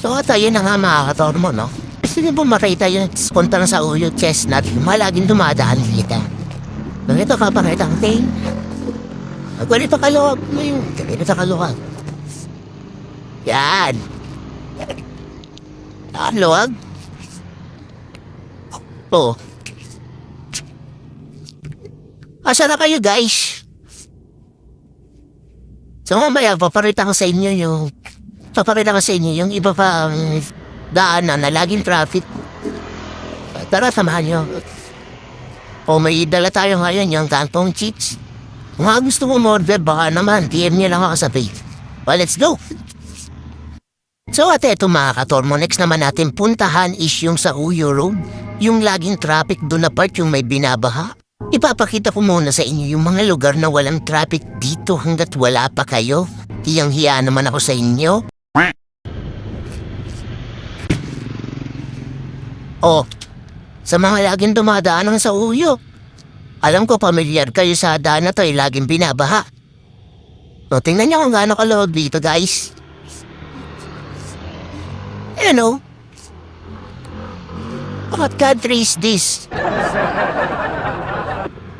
So tayo na nga mga katormo, no? Gusto niyo po makita yung na sa uyo chestnut, malaging dumadaan dito. Ganito ka pa kita ang ting. Ganito ka luwag mo yung ganito ka luwag. Yan. Yan, luwag. Oh. Asa na kayo guys? So mamaya, paparita ko sa inyo yung... Paparita ko sa inyo yung iba pa ang daanan na laging traffic. Tara, samahan nyo. O may dala tayo ngayon yung kantong cheats. Kung gusto mo order, baka naman, DM nyo lang ako sa page. Well, let's go! So at eto mga katormo, next naman natin puntahan is yung sa Uyo Road. Yung laging traffic doon na part yung may binabaha. Ipapakita ko muna sa inyo yung mga lugar na walang traffic dito hanggat wala pa kayo. Hiyang-hiya naman ako sa inyo. Oh, sa mga laging dumadaan sa uyo. Alam ko pamilyar kayo sa daan na to ay laging binabaha. O, tingnan niyo kung gaano kalawag dito, guys. You know, what country is this?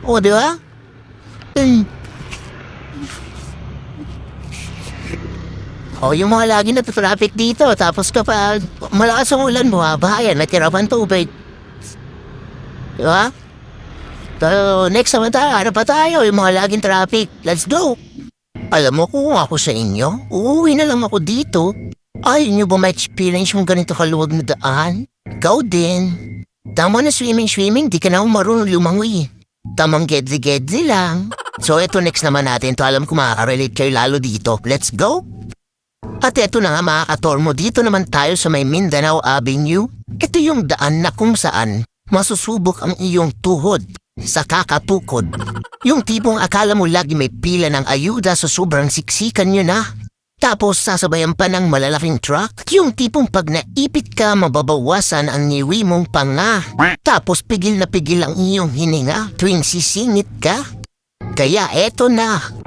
O, di ba? Hmm. O, yung mga lagi na traffic dito, tapos kapag malakas ang ulan, bumabaha yan, natira pa tubig. Di ba? So, next naman tayo, ano pa tayo? Yung mga laging traffic. Let's go! Alam mo kung ako sa inyo, uuwi na lang ako dito. Ayaw niyo ba ma-experience yung ganito kaluwag na daan? Ikaw din. Tama na swimming-swimming, di ka na marunong lumangoy. Tamang gedli-gedli lang. So, eto next naman natin to. Alam ko makaka-relate kayo lalo dito. Let's go! At eto na nga mga katormo, dito naman tayo sa may Mindanao Avenue. Ito yung daan na kung saan masusubok ang iyong tuhod sa kakatukod. Yung tipong akala mo lagi may pila ng ayuda sa sobrang siksikan nyo na. Tapos sasabayan pa ng malalaking truck. Yung tipong pag naipit ka, mababawasan ang niwi mong panga. Tapos pigil na pigil ang iyong hininga tuwing sisingit ka. Kaya eto na,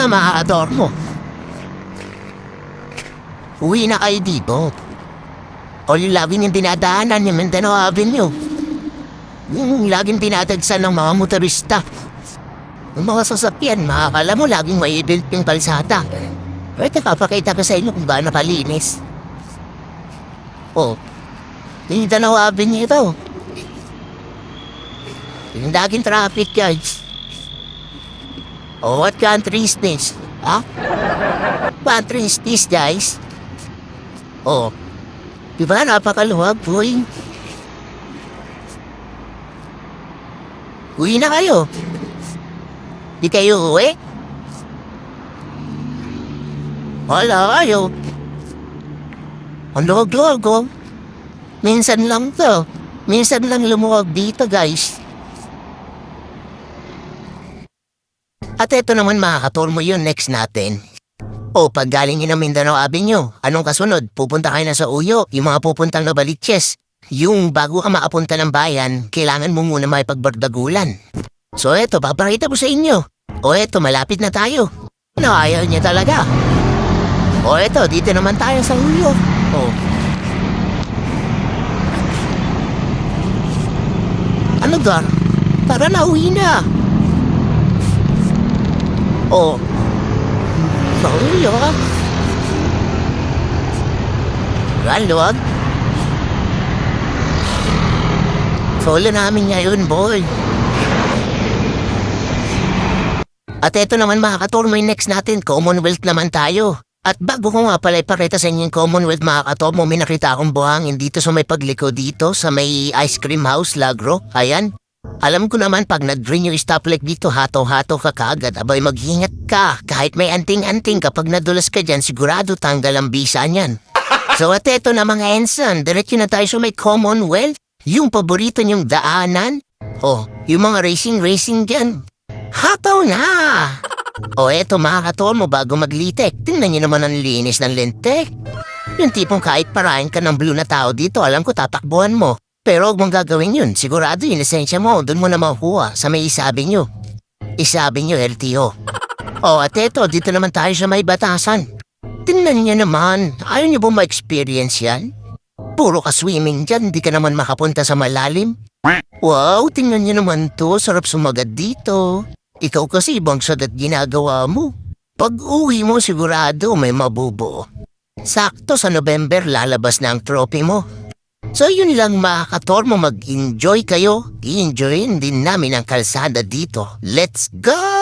na maaador mo. Uwi na kayo dito. O yung laging yung dinadaanan yung Mindanao Avenue. Yung laging dinadagsan ng mga motorista. Yung mga sasakyan, makakala mo laging may built yung kalsata. Pwede papakita ko sa inyo kung gaano kalinis. O, Mindanao Avenue ito. Yung laging traffic guys. Oh, what country is this? Ha? Country is this, guys? Oh, di ba napakaluwag, boy? Uwi na kayo. Di kayo uwi? Wala kayo. Ang luwag-luwag, oh. Minsan lang to. Minsan lang lumuwag dito, guys. At eto naman mga katormo yun next natin. O pag galing in Mindanao Avenue, anong kasunod? Pupunta kayo na sa Uyo, yung mga pupuntang na Baliches. Yung bago ka makapunta ng bayan, kailangan mo muna may pagbardagulan. So eto, papakita ko sa inyo. O eto, malapit na tayo. No, ayaw niya talaga. O eto, dito naman tayo sa Uyo. O. Ano gar? Tara na, uwi na. Oh. Sorry, ah. Galwag. Solo namin ngayon, boy. At eto naman mga katormo, yung next natin, Commonwealth naman tayo. At bago ko nga pala ipakita sa inyo yung Commonwealth mga katormo, may nakita akong buhangin dito sa may pagliko dito, sa may ice cream house, Lagro. Ayan. Alam ko naman pag nag-green yung stoplight dito, hato-hato ka kaagad. Abay, maghingat ka. Kahit may anting-anting kapag nadulas ka dyan, sigurado tanggal ang bisa niyan. So at eto na mga ensan, diretso na tayo sa may Commonwealth. Yung paborito niyong daanan. Oh, yung mga racing-racing dyan. Hataw na! O eto mga katormo bago maglitek, tingnan niyo naman ang linis ng lintek. Yung tipong kahit parahin ka ng blue na tao dito, alam ko tatakbuhan mo. Pero huwag mong gagawin yun. Sigurado yung lisensya mo, doon mo na makukuha sa may isabi nyo. Isabi nyo, LTO. O at eto, dito naman tayo sa may batasan. Tingnan niyo naman, ayaw niyo ba ma-experience yan? Puro ka swimming dyan, di ka naman makapunta sa malalim. Wow, tingnan niyo naman to, sarap sumagad dito. Ikaw kasi ibang sadat ginagawa mo. Pag uwi mo sigurado may mabubuo. Sakto sa November lalabas na ang trophy mo. So yun lang mga katormo mag-enjoy kayo. I-enjoyin din namin ang kalsada dito. Let's go!